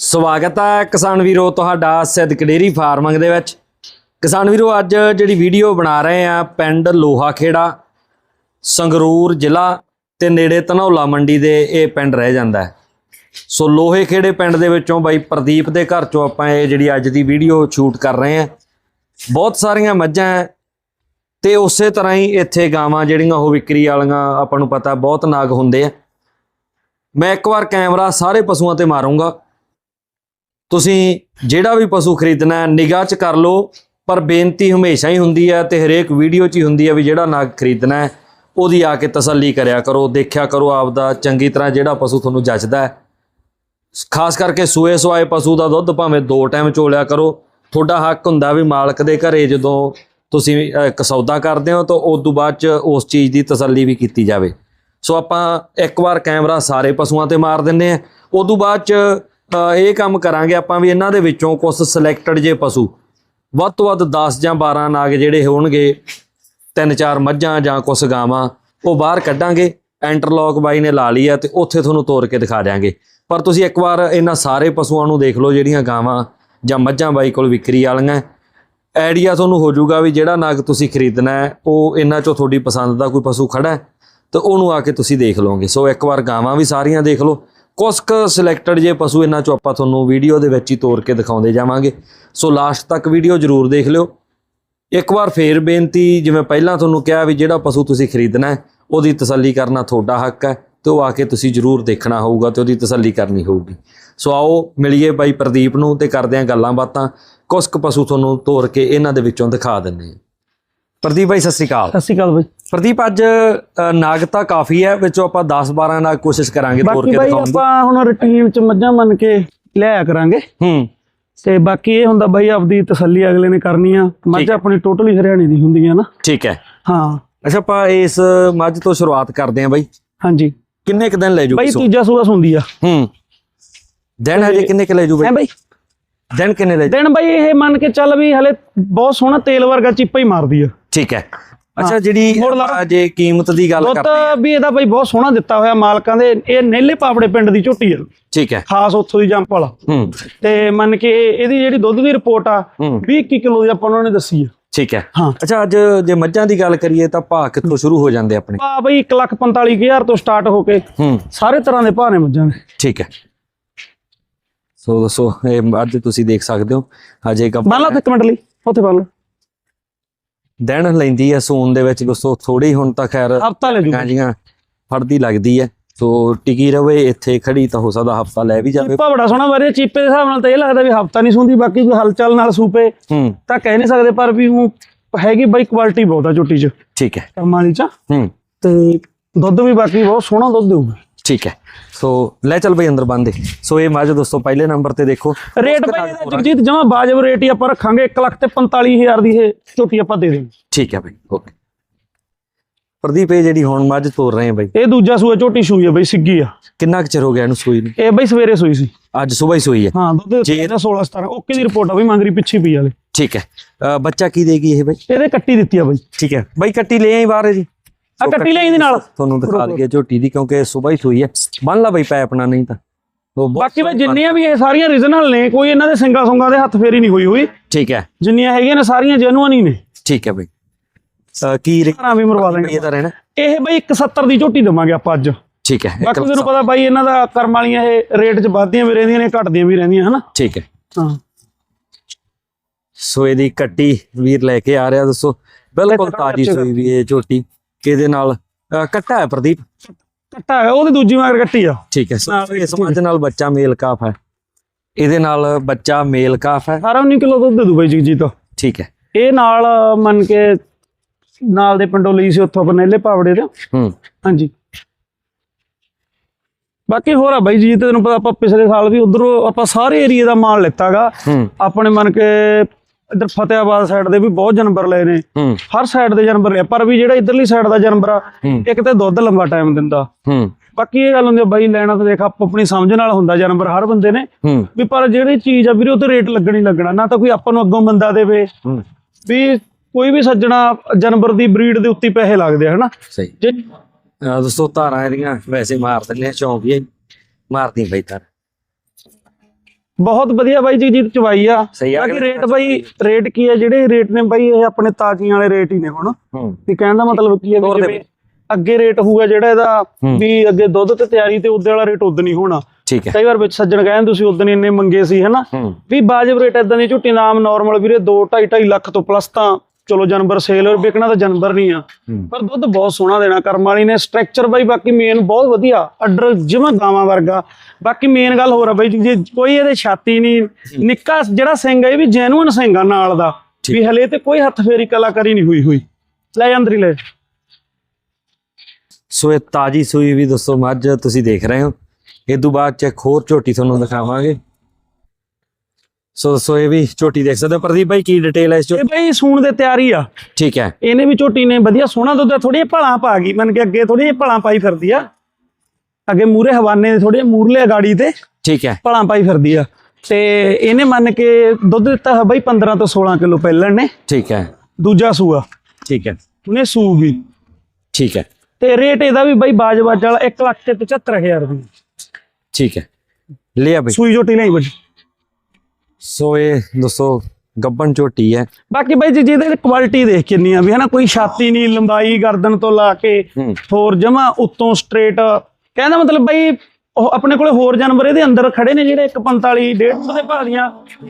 ਸਵਾਗਤ ਹੈ ਕਿਸਾਨ ਵੀਰੋ ਤੁਹਾਡਾ ਸਿੱਧਕ ਡੇਰੀ ਫਾਰਮਿੰਗ ਦੇ ਵਿੱਚ। ਕਿਸਾਨ ਵੀਰੋ, ਅੱਜ ਜਿਹੜੀ ਵੀਡੀਓ ਬਣਾ ਰਹੇ ਆ, ਪਿੰਡ ਲੋਹਾ ਖੇੜਾ ਸੰਗਰੂਰ ਜ਼ਿਲ੍ਹਾ ਤੇ ਨੇੜੇ ਧਨੌਲਾ ਮੰਡੀ ਦੇ ਇਹ ਪਿੰਡ ਰਹਿ ਜਾਂਦਾ ਹੈ। ਸੋ ਲੋਹੇ ਖੇੜੇ ਪਿੰਡ ਦੇ ਵਿੱਚੋਂ ਬਾਈ ਪ੍ਰਦੀਪ ਦੇ ਘਰ ਚੋਂ ਆਪਾਂ ਇਹ ਜਿਹੜੀ ਅੱਜ ਦੀ ਵੀਡੀਓ ਸ਼ੂਟ ਕਰ ਰਹੇ ਆ। ਬਹੁਤ ਸਾਰੀਆਂ ਮੱਝਾਂ ਹੈ ਤੇ ਉਸੇ ਤਰ੍ਹਾਂ ਹੀ ਇੱਥੇ ਗਾਵਾਂ ਜਿਹੜੀਆਂ ਉਹ ਵਿਕਰੀ ਵਾਲੀਆਂ ਆਪਾਂ ਨੂੰ ਪਤਾ ਬਹੁਤ ਨਾਗ ਹੁੰਦੇ ਆ। ਮੈਂ ਇੱਕ ਵਾਰ ਕੈਮਰਾ ਸਾਰੇ ਪਸ਼ੂਆਂ ਤੇ ਮਾਰੂੰਗਾ। ਤੁਸੀਂ ਜਿਹੜਾ ਵੀ ਪਸ਼ੂ ਖਰੀਦਣਾ ਨਿਗਾਹ 'ਚ ਕਰ ਲਓ ਪਰ ਬੇਨਤੀ ਹਮੇਸ਼ਾ ਹੀ ਹੁੰਦੀ ਹੈ ਤੇ ਹਰੇਕ ਵੀਡੀਓ 'ਚ ਹੀ ਹੁੰਦੀ ਹੈ ਵੀ ਜਿਹੜਾ ਨਾਗ ਖਰੀਦਣਾ ਉਹਦੀ ਆ ਕੇ ਤਸੱਲੀ ਕਰਿਆ ਕਰੋ ਦੇਖਿਆ ਕਰੋ ਆਪਦਾ ਚੰਗੀ ਤਰ੍ਹਾਂ ਜਿਹੜਾ ਪਸ਼ੂ ਤੁਹਾਨੂੰ ਜੱਜਦਾ ਹੈ। ਖਾਸ ਕਰਕੇ ਸੂਏ ਸਵਾਏ ਪਸ਼ੂ ਦਾ ਦੁੱਧ ਭਾਵੇਂ ਦੋ ਟਾਈਮ ਚੋਲਿਆ ਕਰੋ ਤੁਹਾਡਾ ਹੱਕ ਹੁੰਦਾ ਵੀ ਮਾਲਕ ਦੇ ਘਰੇ ਜਦੋਂ ਤੁਸੀਂ ਅਹ, ਇੱਕ ਸੌਦਾ ਕਰਦੇ ਹੋ ਤਾਂ ਉਸ ਤੋਂ ਬਾਅਦ ਚ ਉਸ ਚੀਜ਼ ਦੀ ਤਸੱਲੀ ਵੀ ਕੀਤੀ ਜਾਵੇ। ਸੋ ਆਪਾਂ ਇੱਕ ਵਾਰ ਕੈਮਰਾ ਸਾਰੇ ਪਸ਼ੂਆਂ ਤੇ ਮਾਰ ਦਿੰਨੇ ਆ ਉਸ ਤੋਂ ਬਾਅਦ ਚ ਇਹ ਕੰਮ ਕਰਾਂਗੇ ਆਪਾਂ ਵੀ ਇਹਨਾਂ ਦੇ ਵਿੱਚੋਂ ਕੁਝ ਸਿਲੈਕਟਡ ਜੇ ਪਸ਼ੂ। ਵੱਧ ਤੋਂ ਵੱਧ 10 ਜਾਂ 12 ਨਾਗ ਜਿਹੜੇ ਹੋਣਗੇ, ਤਿੰਨ ਚਾਰ ਮੱਝਾਂ ਜਾਂ ਕੁਛ ਗਾਵਾਂ, ਉਹ ਬਾਹਰ ਕੱਢਾਂਗੇ ਐਂਟਰਲੌਕ ਬਾਈ ਨੇ ਲਾ ਲਈ ਆ ਤੇ ਉੱਥੇ ਤੁਹਾਨੂੰ ਤੋਰ ਕੇ ਦਿਖਾ ਦਿਆਂਗੇ। ਪਰ ਤੁਸੀਂ ਇੱਕ ਵਾਰ ਇਹਨਾਂ ਸਾਰੇ ਪਸ਼ੂਆਂ ਨੂੰ ਦੇਖ ਲਓ ਜਿਹੜੀਆਂ ਗਾਵਾਂ ਜਾਂ ਮੱਝਾਂ ਬਾਈ ਕੋਲ ਵਿਕਰੀ ਵਾਲੀਆਂ। ਆਈਡੀਆ ਤੁਹਾਨੂੰ ਹੋ ਜਾਊਗਾ ਵੀ ਜਿਹੜਾ ਨਾਗ ਤੁਸੀਂ ਖਰੀਦਣਾ ਹੈ, ਉਹ ਇਹਨਾਂ ਚੋਂ ਤੁਹਾਡੀ ਪਸੰਦ ਦਾ ਕੋਈ ਪਸ਼ੂ ਖੜਾ ਹੈ, ਤੇ ਉਹਨੂੰ ਆ ਕੇ ਤੁਸੀਂ ਦੇਖ ਲਓਗੇ। ਸੋ ਇੱਕ ਵਾਰ ਗਾਵਾਂ ਵੀ ਸਾਰੀਆਂ ਦੇਖ ਲਓ। ਕੁਝ ਕੁ ਸਿਲੈਕਟਡ ਜੇ ਪਸ਼ੂ ਇਹਨਾਂ ਚੋਂ ਆਪਾਂ ਤੁਹਾਨੂੰ ਵੀਡੀਓ ਦੇ ਵਿੱਚ ਹੀ ਤੋਰ ਕੇ ਦਿਖਾਉਂਦੇ ਜਾਵਾਂਗੇ। ਸੋ ਲਾਸਟ ਤੱਕ ਵੀਡੀਓ ਜ਼ਰੂਰ ਦੇਖ ਲਿਓ। ਇੱਕ ਵਾਰ ਫੇਰ ਬੇਨਤੀ, ਜਿਵੇਂ ਪਹਿਲਾਂ ਤੁਹਾਨੂੰ ਕਿਹਾ ਵੀ ਜਿਹੜਾ ਪਸ਼ੂ ਤੁਸੀਂ ਖਰੀਦਣਾ ਹੈ, ਉਹਦੀ ਤਸੱਲੀ ਕਰਨਾ ਤੁਹਾਡਾ ਹੱਕ ਹੈ ਤੇ ਉਹ ਆ ਕੇ ਤੁਸੀਂ ਜ਼ਰੂਰ ਦੇਖਣਾ ਹੋਊਗਾ ਤੇ ਉਹਦੀ ਤਸੱਲੀ ਕਰਨੀ ਹੋਊਗੀ। ਸੋ ਆਓ, ਮਿਲੀਏ ਬਾਈ ਪ੍ਰਦੀਪ ਨੂੰ ਤੇ ਕਰਦੇ ਹਾਂ ਗੱਲਾਂ ਬਾਤਾਂ। ਕੁਝ ਕੁ ਪਸ਼ੂ ਤੁਹਾਨੂੰ ਤੋਰ ਕੇ ਇਹਨਾਂ ਦੇ ਵਿੱਚੋਂ ਦਿਖਾ ਦਿੰਦੇ ਹਾਂ। ਪ੍ਰਦੀਪ ਬਾਈ ਸਤਿ ਸ੍ਰੀ ਅਕਾਲ। ਸਤਿ ਸ਼੍ਰੀ ਅਕਾਲ ਬਾਈ। ਪ੍ਰਦੀਪ ਅੱਜ ਅ, ਨਾਗ ਤਾਂ ਕਾਫੀ ਹੈ ਵਿੱਚੋਂ ਆਪਾਂ 10 12 ਨਾਗ ਕੋਸ਼ਿਸ਼ ਕਰਾਂਗੇ ਤੋਰ ਕੇ ਦਿਖਾਉਣ ਦੀ। ਆਪਾਂ ਹੁਣ ਰੁਟੀਨ ਚ ਮੱਝਾਂ ਮੰਨ ਕੇ ਲਿਆਇਆ ਕਰਾਂਗੇ। ਹੂੰ। ਤੇ ਬਾਕੀ ਇਹ ਹੁੰਦਾ ਬਾਈ ਆਪਦੀ ਤਸੱਲੀ ਅਗਲੇ ਨੇ ਕਰਨੀ ਆ। ਮੱਝ ਹੈ। ਆਪਣੀ ਟੋਟਲੀ ਹਰਿਆਣੇ ਦੀ ਹੁੰਦੀਆਂ ਨਾ। ਠੀਕ ਹੈ। ਹਾਂ। ਅੱਛਾ ਆਪਾਂ ਇਸ ਮੱਝ ਤੋਂ ਸ਼ੁਰੂਆਤ ਕਰਦੇ ਹਾਂ ਬਾਈ। ਹਾਂਜੀ। ਕਿੰਨੇ ਕ ਦਿਨ ਲੈ ਜੂ ਬਾਈ ਤੀਜਾ ਸੂਆ ਹੁੰਦੀ ਆ। ਹੂੰ। ਦਿਨ ਹਜੇ ਕਿੰਨੇ ਕ ਲੈ ਜੂ ਹੈ ਬਾਈ ਬਾਈ? ਦਿਨ ਕਿੰਨੇ ਲੈ ਜੂ? ਦਿਨ ਬਾਈ ਇਹ ਮੰਨ ਕੇ ਚੱਲ ਵੀ ਹਲੇ ਬਹੁਤ ਸੋਹਣਾ ਤੇਲ ਵਰਗਾ ਚਿੱਪਾ ਹੀ ਮਾਰਦੀ ਆ। ਠੀਕ ਹੈ। ਅੱਛਾ ਜਿਹੜੀ ਜੇ ਕੀਮਤ ਦੀ ਗੱਲ ਦੁੱਧ ਕਰਦੇ ਵੀ ਇਹਦਾ ਬਾਈ ਬਹੁਤ ਸੋਹਣਾ ਦਿੱਤਾ ਹੋਇਆ ਮਾਲਕਾਂ ਦੇ ਇਹ ਨੇਲੇ ਪਾਪੜੇ ਪਿੰਡ ਦੀ ਝੋਟੀ ਆ ਠੀਕ ਹੈ। ਖਾਸ ਉੱਥੋਂ ਦੀ ਜੰਪ ਵਾਲਾ। ਹੂੰ। ਤੇ ਮੰਨ ਕੇ ਇਹਦੀ ਜਿਹੜੀ ਦੁੱਧ ਦੀ ਰਿਪੋਰਟ ਆ ਹੂੰ। 20 21 ਕਿਲੋ ਦੀ ਆਪਾਂ ਉਹਨਾਂ ਨੇ ਦੱਸੀ ਆ ਠੀਕ ਹੈ। ਹਾਂ। ਅੱਛਾ ਅੱਜ ਜੇ ਮੱਝਾਂ ਦੀ ਗੱਲ ਕਰੀਏ ਤਾਂ ਭਾਅ ਕਿੱਥੋਂ ਸ਼ੁਰੂ ਹੋ ਜਾਂਦੇ ਆਪਣੇ? ਆ ਬਈ 145000 ਤੋਂ ਸਟਾਰਟ ਹੋ ਕੇ ਹੂੰ। ਸਾਰੇ ਤਰ੍ਹਾਂ ਦੇ ਭਾਅ ਨੇ ਮੱਝਾਂ ਦੇ। ਠੀਕ ਹੈ। ਸੋ ਸੋ ਇਹ ਅੱਜ ਤੁਸੀਂ ਦੇਖ ਸਕਦੇ ਹੋ। ਹਜੇ ਇੱਕ ਬੰਨ ਲਾ ਇੱਕ ਮਿੰਟ ਲਈ ਉੱਥੇ ਬੰਨ ਦਿਨ ਲੈਂਦੀ ਹੈ ਸੂਨ ਦੇ ਵਿੱਚ ਦੋਸਤੋ ਥੋੜੀ ਹੁਣ ਤਾਂ ਖੈਰ ਹਫਤਾ ਲੈ ਜੂ ਗਾਂਜੀਆਂ ਫੜਦੀ ਲੱਗਦੀ ਹੈ ਸੋ ਟਿਕੀ ਰਵੇ ਇੱਥੇ ਖੜੀ ਤਾਂ ਹੋ ਸਕਦਾ ਹਫਤਾ ਲੈ ਵੀ ਜਾਵੇ। ਚੀਪਾ ਬੜਾ ਸੋਹਣਾ ਵਰੇ ਚੀਪੇ ਦੇ ਹਿਸਾਬ ਨਾਲ ਤਾਂ ਇਹ ਲੱਗਦਾ ਵੀ ਹਫਤਾ ਨਹੀਂ ਸੁੰਦੀ ਬਾਕੀ ਕੋਈ ਹਲਚਲ ਨਾਲ ਸੂਪੇ ਤਾਂ ਕਹਿ ਨਹੀਂ ਸਕਦੇ ਪਰ ਵੀ ਉਹ ਹੈਗੀ ਬਾਈ ਕੁਆਲਿਟੀ ਬਹੁਤ ਆ ਝੋਟੀ ਚ। ਠੀਕ ਹੈ। ਕਰਮਾਂ ਵਾਲੀ ਚ। ਹੂੰ। ਤੇ ਦੁੱਧ ਵੀ ਬਾਕੀ ਬਹੁਤ ਸੋਹਣਾ ਦੁੱਧ ਦੇਊਗਾ। ਠੀਕ ਹੈ। ਸੋ ਲੈ ਚੱਲ ਬਈ ਅੰਦਰ ਬੰਦੇ ਸੋ ਇਹ ਮੱਝ ਦੋਸਤੋ ਪਹਿਲੇ ਨੰਬਰ ਤੇ ਦੇਖੋ। ਰੇਟ ਬਾਈ ਇਹਦਾ ਜਗਜੀਤ ਜਮਾ ਬਾਜਬ ਰੇਟ ਹੀ ਆਪਾਂ ਰੱਖਾਂਗੇ 1 ਲੱਖ ਤੇ 45000 ਦੀ ਇਹ ਝੋਟੀ ਆਪਾਂ ਦੇ ਦੇਵਾਂਗੇ ਠੀਕ ਹੈ ਬਈ ਓਕੇ। ਪ੍ਰਦੀਪ ਇਹ ਜਿਹੜੀ ਹੁਣ ਮੱਝ ਤੋਰ ਰਹੇ ਆ ਬਈ। ਇਹ ਦੂਜਾ ਸੂਆ ਝੋਟੀ ਸੂਈ ਆ ਬਾਈ ਸਿੱਗੀ ਆ। ਕਿੰਨਾ ਕੁ ਚਿਰ ਹੋ ਗਿਆ ਇਹਨੂੰ ਸੂਈ ਨੂੰ? ਇਹ ਬਾਈ ਸਵੇਰੇ ਸੂਈ ਸੀ। ਅੱਜ ਸਵੇਰ ਹੀ ਸੂਈ ਹੈ। ਹਾਂ ਦੁੱਧ ਜੇ- ਇਹਦਾ 16 17 ਓਕੇ ਦੀ ਰਿਪੋਰਟ ਆ ਵੀ ਮੰਗਰੀ ਪਿੱਛੇ ਪਈ ਵਾਲੇ ਠੀਕ ਹੈ। ਬੱਚਾ ਕੀ ਦੇਗੀ ਇਹ ਬਈ? ਇਹਦੇ ਕੱਟੀ ਦਿੱਤੀ ਆ ਬਾਈ। ਠੀਕ ਹੈ। ਬਈ ਕੱਟੀ ਲੈ ਆਈ ਬਾਹਰ ਜੀ ਆ ਕੱਟੀ ਲਈ ਇਹਦੇ ਨਾਲ। ਤੁਹਾਨੂੰ ਦਿਖਾ ਦਈਏ ਝੋਟੀ ਦੀ ਕਿਉਂਕਿ ਸਵੇਰ ਹੀ ਸੂਈ ਹੈ। ਬੰਨ ਲਾ ਬਈ ਪੈ ਆਪਣਾ ਨਹੀਂ ਤਾਂ। ਬਾਕੀ ਵੇ ਜਿੰਨੀਆਂ ਵੀ ਇਹ ਸਾਰੀਆਂ ਰੀਜਨਲ ਨੇ ਕੋਈ ਇਹਨਾਂ ਦੇ ਸਿੰਗਾ ਸੁੰਗਾ ਦੇ ਹੱਥ ਫੇਰੀ ਨਹੀਂ ਹੋਈ ਹੋਈ। ਠੀਕ ਹੈ। ਜਿੰਨੀਆਂ ਹੈਗੀਆਂ ਨੇ ਸਾਰੀਆਂ ਜੈਨੂਅਨ ਹੀ ਨੇ। ਠੀਕ ਹੈ ਬਈ। ਕੀ ਰੇ- ਘਰਾਂ ਵੀ ਮਰਵਾ ਦੇਣਗੇ। ਇਹ ਤਾਂ ਰਹਿਣਾ? ਇਹ ਬਈ 170 ਦੀ ਝੋਟੀ ਦੇਵਾਂਗੇ ਆਪਾਂ ਅੱਜ। ਠੀਕ ਹੈ ਬਾਕੀ ਤੁਹਾਨੂੰ ਪਤਾ ਬਾਈ ਇਹਨਾਂ ਦਾ ਕਰਮ ਵਾਲੀਆਂ ਇਹ ਰੇਟ 'ਚ ਵੱਧਦੀਆਂ ਵੀ ਰਹਿੰਦੀਆਂ ਨੇ ਘਟਦੀਆਂ ਵੀ ਰਹਿੰਦੀਆਂ ਹਨਾ? ਠੀਕ ਹੈ। ਹਾਂ। ਸੋ ਇਹਦੀ ਕੱਟੀ ਵੀਰ ਲੈ ਕੇ ਆ ਰਿਹਾ ਦੱਸੋ। ਬਿਲਕੁਲ ਤਾਜੀ ਸੂਈ ਵੀ ਇਹ ਝੋਟੀ। ਇਹਦੇ ਨਾਲ? ਕੱਟਾ ਹੈ ਪ੍ਰਦੀਪ। ਕੱਟਾ ਹੈ ਉਹਦੀ ਦੂਜੀ ਮਗਰ ਕੱਟੀ ਆ। ਠੀਕ ਹੈ ਇਸ ਮੱਝ ਨਾਲ ਬੱਚਾ ਮੇਲ ਕਾਫ ਹੈ। ਇਹਦੇ ਨਾਲ ਬੱਚਾ ਮੇਲ ਕਾਫ ਹੈ। 18 19 ਕਿਲੋ ਦੁੱਧ ਦੇ ਦੂ ਬਾਈ ਜਗਜੀਤ। ਠੀਕ ਹੈ। ਇਹ ਨਾਲ ਮੰਨ ਕੇ ਨਾਲ ਦੇ ਪਿੰਡੋਂ ਲਈ ਸੀ ਉੱਥੋਂ ਬਨੇਲੇ ਪਾਵੜੇ ਦੇ। ਹੂੰ। ਹਾਂਜੀ। ਬਾਕੀ ਹੋਰ ਆ ਬਾਈ ਜੀ ਤੈਨੂੰ ਪਤਾ ਆਪਾਂ ਪਿਛਲੇ ਸਾਲ ਵੀ ਉਧਰੋਂ ਆਪਾਂ ਸਾਰੇ ਏਰੀਆ ਦਾ ਮਾਲ ਲਿੱਤਾਗਾ। ਆਪਣੇ ਮੰਨ ਕੇ ਇਧਰ ਫਤਿਆਬਾਦ ਸਾਈਡ ਦੇ ਵੀ ਬਹੁਤ ਜਾਨਵਰ ਲਏ ਨੇ। ਹਰ ਸਾਈਡ ਦੇ ਜਾਨਵਰ ਲਿਆ ਪਰ ਵੀ ਜਿਹੜਾ ਇਧਰਲੀ ਸਾਈਡ ਦਾ ਜਾਨਵਰ ਆ ਇੱਕ ਤੇ ਦੁੱਧ ਲੰਬਾ ਟਾਈਮ ਦਿੰਦਾ। ਬਾਕੀ ਇਹ ਗੱਲ ਹੁੰਦੀ ਆ ਬਾਈ ਲੈਣਾ ਤਾਂ ਦੇਖ ਆਪੋ ਆਪਣੀ ਸਮਝ ਨਾਲ ਹੁੰਦਾ ਜਾਨਵਰ ਹਰ ਬੰਦੇ ਨੇ। ਵੀ ਪਰ ਜਿਹੜੀ ਚੀਜ਼ ਆ ਵੀਰੇ ਉਹ ਤੇ ਰੇਟ ਲੱਗਣੀ ਲੱਗਣਾ ਨਾ ਤਾਂ ਕੋਈ ਆਪਾਂ ਨੂੰ ਅੱਗੋਂ ਬੰਦਾ ਦੇਵੇ। ਵੀ ਕੋਈ ਵੀ ਸੱਜਣਾ ਜਾਨਵਰ ਦੀ ਬਰੀਡ ਦੇ ਉੱਤੇ ਪੈਸੇ ਲੱਗਦੇ ਆ ਹਨਾ? ਸਹੀ। ਦੋਸਤੋ ਧਾਰਾਂ ਇਹਦੀਆਂ ਵੈਸੇ ਮਾਰ ਦਿੰਦੇ ਆ ਚੌਂਕ ਹੀ ਮਾਰਦੀ ਬਈ ਤਾਂ ਬਹੁਤ ਵਧੀਆ ਬਾਈ ਜੀ ਜੀ ਚਵਾਈ ਆ। ਸਹੀ ਆ ਬਾਕੀ ਰੇਟ ਬਾਈ ਰੇਟ ਕੀ ਹੈ ਜਿਹੜੇ ਰੇਟ ਨੇ ਬਾਈ ਇਹ ਆਪਣੇ ਤਾਕੀਆਂ ਵਾਲੇ ਰੇਟ ਹੀ ਨੇ ਹੁਣ। ਵੀ ਕਹਿਣ ਦਾ ਮਤਲਬ ਕੀ ਤੋਰ ਵੀ ਅੱਗੇ ਰੇਟ ਹੋਊਗਾ ਜਿਹੜਾ ਇਹਦਾ। ਵੀ ਅੱਗੇ ਦੁੱਧ ਤੇ ਤਿਆਰੀ ਤੇ ਉਦੋਂ ਵਾਲਾ ਰੇਟ ਉਦੋਂ ਨਹੀਂ ਹੋਣਾ। ਠੀਕ ਹੈ। ਕਈ ਵਾਰ ਵਿੱਚ ਸੱਜਣ ਕਹਿੰਦੇ ਤੁਸੀਂ ਉਦੋਂ ਇੰਨੇ ਮੰਗੇ ਸੀ ਹਨਾ? ਵੀ ਬਾਜਬ ਰੇਟ ਇਦਾਂ ਦੀ ਝੁੱਟੀ ਨਾਮ ਨਾਰਮਲ ਵੀਰੇ 2 2.5 2.5 ਲੱਖ ਤੋਂ ਪਲੱਸ ਤਾਂ ਚਲੋ ਜਾਨਵਰ ਸੇਲ ਵਿਕਣਾ ਤਾਂ ਜਾਨਵਰ ਨਹੀਂ ਆ। ਹੂੰ। ਪਰ ਦੁੱਧ ਬਹੁਤ ਸੋਹਣਾ ਦੇਣਾ ਕਰਮ ਵਾਲੀ ਨੇ ਸਟਰਕਚਰ ਬਾਈ ਬਾਕੀ ਮੇਨ ਬਹੁਤ ਵਧੀਆ ਅੱਡਰ ਜਿਵੇਂ ਗਾਵਾਂ ਵਰਗਾ। ਬਾਕੀ ਮੇਨ ਗੱਲ ਹੋਰ ਆ ਬਾਈ ਜੇ ਕੋਈ ਇਹਦੇ ਛਾਤੀ ਨਹੀਂ ਨਿੱਕਾ ਜਿਹੜਾ ਸਿੰਘ ਇਹ ਵੀ ਜੈਨੂਇਨ ਸਿੰਘ ਆ ਨਾਲ ਦਾ। ਵੀ ਹਲੇ ਤੇ ਕੋਈ ਹੱਥ ਫੇਰੀ ਕਲਾਕਾਰੀ ਨਹੀਂ ਹੋਈ ਹੋਈ। ਲੈ ਅੰਦਰ ਹੀ ਲੈ। ਸੋ ਇਹ ਤਾਜੀ ਸੂਈ ਵੀ ਦੋਸਤੋ ਮੱਝ ਤੁਸੀਂ ਦੇਖ ਰਹੇ ਹੋ। ਇਹ ਤੋਂ ਬਾਅਦ ਚ ਇੱਕ ਹੋਰ ਝੋਟੀ ਤੁਹਾਨੂੰ ਦਿਖਾਵਾਂਗੇ। ਸੋ ਸੋ ਇਹ ਵੀ ਝੋਟੀ ਦੇਖ ਸਕਦੇ ਹੋ। ਪ੍ਰਦੀਪ ਭਾਈ ਕੀ ਡਿਟੇਲ ਹੈ ਇਸ ਇਹ ਝੋਟੀ? ਬਾਈ ਸੂਣ ਦੇ ਤਿਆਰੀ ਆ। ਠੀਕ ਹੈ। ਇਹਨੇ ਵੀ ਝੋਟੀ ਨੇ ਵਧੀਆ ਸੋਹਣਾ ਦੁੱਧ ਥੋੜੀ ਭਲਾਂ ਪਾ ਗਈ। ਮੰਨ ਕੇ ਅੱਗੇ ਥੋੜੀ ਭਲਾਂ ਪਾਈ ਫਿਰਦੀ ਆ। ਅੱਗੇ ਮੂਰੇ ਹਵਾਨੇ ਦੇ ਥੋੜੇ ਮੂਰਲੇ ਗਾੜੀ ਤੇ ਠੀਕ ਹੈ। ਭਲਾਂ ਪਾਈ ਫਿਰਦੀ ਆ। ਤੇ ਇਹਨੇ ਮੰਨ ਕੇ ਦੁੱਧ ਦਿੱਤਾ ਹੈ ਬਾਈ 15 ਤੋਂ 16 ਕਿਲੋ ਪਹਿਲਾਂ ਨੇ। ਠੀਕ ਹੈ। ਦੂਜਾ ਸੂਆ ਠੀਕ ਹੈ। ਉਹਨੇ ਸੂਗੀ ਠੀਕ ਹੈ। ਤੇ ਰੇਟ ਇਹਦਾ ਵੀ ਬਾਈ ਬਾਜ ਬਾਜ ਵਾਲਾ 1 ਲੱਖ ਤੇ 75000 ਰੁਪਏ ਠੀਕ ਹੈ। ਲਿਆ ਬਈ। ਸੂਈ ਝੋਟੀ ਲਈ ਬਈ। ਸੋ ਇਹ ਦੋਸਤੋ ਗੱਬਨ ਝੋਟੀ ਹੈ। ਬਾਕੀ ਬਾਈ ਜੀ ਜਿਹਦੇ ਕੁਆਲਿਟੀ ਦੇਖ ਕਿੰਨੀ ਆ ਵੀ ਹਨਾ ਕੋਈ ਛਾਤੀ ਨਹੀਂ ਲੰਬਾਈ ਗਰਦਨ ਤੋਂ ਲਾ ਕੇ ਹੋਰ ਜਮਾ ਉੱਤੋਂ ਸਟ੍ਰੇਟ ਕਹਿੰਦਾ ਮਤਲਬ ਬਈ ਉਹ ਆਪਣੇ ਕੋਲੇ ਹੋਰ ਜਾਨਵਰ ਇਹਦੇ ਅੰਦਰ ਖੜੇ ਨੇ ਜਿਹੜੇ 145 150 ਦੇ ਭਾਅ ਦੀਆਂ।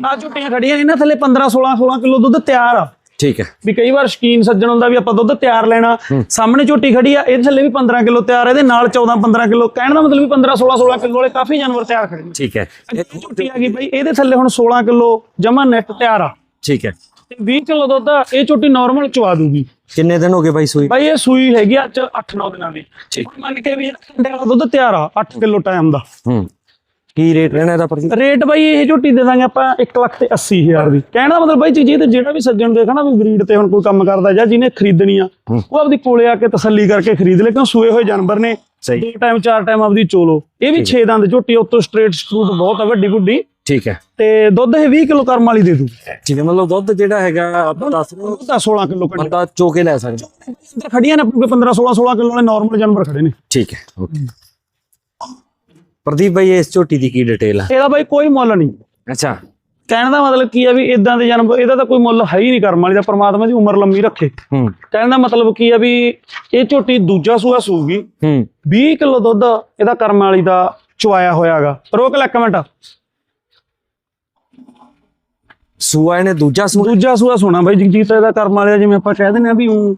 ਆ ਝੁੱਟੀਆਂ ਖੜੀਆਂ ਨੇ ਇਹਨਾਂ ਥੱਲੇ 15 16 16 ਕਿਲੋ ਦੁੱਧ ਤਿਆਰ ਆ। ਠੀਕ ਹੈ। ਵੀ ਕਈ ਵਾਰ ਸ਼ਕੀਨ ਸੱਜਣ ਹੁੰਦਾ ਵੀ ਆਪਾਂ ਦੁੱਧ ਤਿਆਰ ਲੈਣਾ ਸਾਹਮਣੇ ਝੋਟੀ ਖੜੀ ਆ ਇਹਦੇ ਥੱਲੇ ਵੀ 15 ਕਿਲੋ ਤਿਆਰ ਇਹਦੇ ਨਾਲ 14 15 ਕਿਲੋ ਕਹਿਣ ਦਾ ਮਤਲਬ ਵੀ 15 16 16 ਕਿਲੋ ਵਾਲੇ ਕਾਫੀ ਜਾਨਵਰ ਤਿਆਰ ਖੜੇ ਨੇ। ਠੀਕ ਹੈ। ਝੋਟੀ ਆ ਗਈ ਬਈ ਇਹਦੇ ਥੱਲੇ ਹੁਣ 16 ਕਿਲੋ ਜਮਾ ਨੈਟ ਤਿਆਰ ਆ। ਠੀਕ ਹੈ। ਤੇ 20 ਕਿਲੋ ਦੁੱਧ ਆ, ਇਹ ਝੋਟੀ ਨਾਰਮਲ ਚਵਾ ਦੂਗੀ। ਕਿੰਨੇ ਦਿਨ ਹੋ ਗਏ ਬਾਈ ਸੂਈ? ਬਾਈ ਇਹ ਸੂਈ ਹੈਗੀ ਅੱਜ 8-9 ਦਿਨਾਂ ਦੀ। ਠੀਕ। ਮੰਨ ਕੇ ਵੀ ਵਾਲਾ ਦੁੱਧ ਤਿਆਰ ਆ 8 ਕਿਲੋ ਟਾਈਮ ਦਾ। ਹੂੰ। ਕੀ ਰੇਟ ਰਹਿਣਾ ਇਹਦਾ ਪ੍ਰਦੀਪ? ਰੇਟ ਬਾਈ ਇਹ ਝੋਟੀ ਦੇ ਦਾਂਗੇ ਆਪਾਂ 1 ਲੱਖ ਤੇ 80 ਹਜ਼ਾਰ ਦੀ। ਕਹਿਣ ਦਾ ਮਤਲਬ ਬਾਈ ਜੀ ਤੇ ਜਿਹੜਾ ਵੀ ਸੱਜਣ ਦੇਖਣਾ ਵੀ ਬਰੀਡ ਤੇ ਹੁਣ ਕੋਈ ਕੰਮ ਕਰਦਾ ਜਾਂ ਜਿਹਨੇ ਖਰੀਦਣੀ ਆ ਉਹ ਆਪਦੀ ਕੋਲੇ ਆ ਕੇ ਤਸੱਲੀ ਕਰਕੇ ਖਰੀਦ ਲੈ ਕਿਉਂ ਸੂਏ ਹੋਏ ਜਾਨਵਰ ਨੇ। ਸਹੀ। ਦੋ ਟਾਈਮ ਚਾਰ ਟਾਈਮ ਆਪਦੀ ਚੋਲੋ ਇਹ ਵੀ 6 ਦੰਦ ਝੋਟੀ ਉੱਤੋਂ ਸਟ੍ਰੇਟ ਸਟਰੂਟ ਬਹੁਤ ਆ ਵੱਡੀ ਗੁੱਡੀ। ਠੀਕ ਹੈ। ਤੇ ਦੁੱਧ ਇਹ 20 ਕਿਲੋ ਕਰਮ ਵਾਲੀ ਦੇ ਦੂ। ਠੀਕ ਹੈ ਮਤਲਬ ਦੁੱਧ ਜਿਹੜਾ ਹੈਗਾ ਆਪਾਂ ਦੱਸ ਰਹੇ ਹੋ ਦੁੱਧ ਆ 16 ਕਿਲੋ ਬੰਦਾ ਚੋ ਕੇ ਲੈ ਸਕਦਾ। ਖੜੀਆਂ ਨੇ ਆਪਣੇ 15 16 16 ਕਿਲੋ ਵਾਲੇ ਨਾਰਮਲ ਜਾਨਵਰ ਖੜੇ ਨੇ। ਠੀਕ ਹੈ ਓਕੇ। ਪ੍ਰਦੀਪ ਭਾਈ ਇਸ ਝੋਟੀ ਦੀ ਕੀ ਡਿਟੇਲ ਹੈ ਇਹਦਾ ਬਾਈ ਕੋਈ ਮੁੱਲ ਨਹੀਂ। ਅੱਛਾ। ਕਹਿਣ ਦਾ ਮਤਲਬ ਕੀ ਆ ਵੀ ਇਦਾਂ ਦੇ ਜਾਨਵਰ ਇਹਦਾ ਤਾਂ ਕੋਈ ਮੁੱਲ ਹੈ ਹੀ ਨਹੀਂ ਕਰਮ ਵਾਲੀ ਦਾ ਪ੍ਰਮਾਤਮਾ ਦੀ ਉਮਰ ਲੰਮੀ ਰੱਖੇ। ਹੂੰ। ਕਹਿਣ ਦਾ ਮਤਲਬ ਕੀ ਆ ਵੀ ਇਹ ਝੋਟੀ ਦੂਜਾ ਸੂਆ ਸੂਗੀ ਹੂੰ। 20 ਕਿਲੋ ਦੁੱਧ ਇਹਦਾ ਕਰਮ ਵਾਲੀ ਦਾ ਚੁਆਇਆ ਹੋਇਆਗਾ। ਰੋਕ ਲੈ ਇੱਕ ਮਿੰਟ। ਸੂਆ ਇਹਨੇ ਦੂਜਾ ਸੂਆ ਦੂਜਾ ਸੂਆ ਸੋਣਾ ਬਾਈ ਜਗਜੀਤ ਇਹਦਾ ਕਰਮ ਵਾਲੀ ਦਾ ਜਿਵੇਂ ਆਪਾਂ ਕਹਿ ਦਿੰਦੇ ਆ ਵੀ ਊਂ